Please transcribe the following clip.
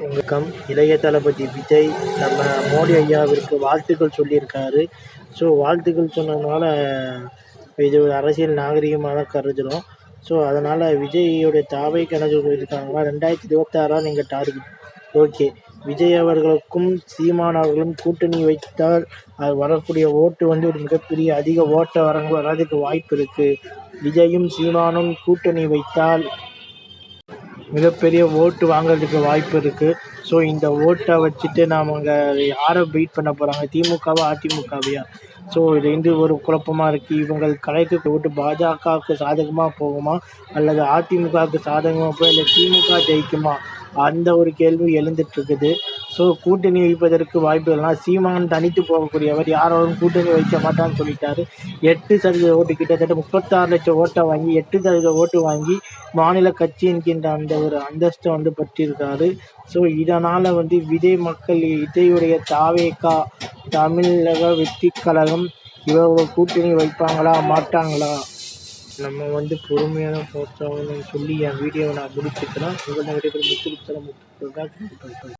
வணக்கம். இளைய தளபதி விஜய் நம்ம மோடி ஐயாவிற்கு வாழ்த்துக்கள் சொல்லியிருக்காரு. ஸோ வாழ்த்துக்கள் சொன்னதுனால இது ஒரு அரசியல் நாகரிகமாக தான் கருதுகிறோம் ஸோ அதனால் விஜய்யோடைய தாவை கணக்கு இருக்காங்களா ரெண்டாயிரத்தி இருபத்தாறாக நீங்கள் டார்கெட் ஓகே விஜய் அவர்களுக்கும் சீமான் அவர்களும் கூட்டணி வைத்தால் அது வரக்கூடிய ஓட்டு வந்து ஒரு மிகப்பெரிய அதிக ஓட்டை வரங்க வர்றதுக்கு வாய்ப்பு இருக்குது விஜயும் சீமானும் கூட்டணி வைத்தால் மிகப்பெரிய ஓட்டு வாங்குறதுக்கு வாய்ப்பு இருக்குது ஸோ இந்த ஓட்டை வச்சுட்டு நாம் அங்கே யாரை பீட் பண்ண போகிறாங்க திமுகவா அதிமுகவையா? ஸோ இது வந்து ஒரு குழப்பமாக இருக்குது இவங்கள் கலைக்கு ஓட்டு பாஜகவுக்கு சாதகமாக போகுமா? அல்லது அதிமுகவுக்கு சாதகமாக போய் இல்லை திமுக ஜெயிக்குமா? அந்த ஒரு கேள்வி எழுந்துட்டுருக்குது ஸோ கூட்டணி வைப்பதற்கு வாய்ப்புகள்லாம் சீமான் தனித்து போகக்கூடியவர் யாரோடும் கூட்டணி வைக்க மாட்டான்னு சொல்லிட்டாரு. எட்டு சதவீத ஓட்டு கிட்டத்தட்ட முப்பத்தாறு லட்சம் ஓட்டை வாங்கி எட்டு சதவீத ஓட்டு வாங்கி மாநில கட்சி என்கின்ற அந்த ஒரு அந்தஸ்தை வந்து பற்றியிருக்காரு ஸோ இதனால் வந்து விஜய் மக்கள் இதையுடைய தாவேக்கா தமிழக வெற்றி கழகம் இவங்க கூட்டணி வைப்பாங்களா மாட்டாங்களா? நம்ம வந்து பொறுமையான போற்றவங்கன்னு சொல்லி என் வீடியோவை நான் முடிச்சுக்கிறேன். உங்களை விடைபெறும் முத்துருத்தரம் முத்து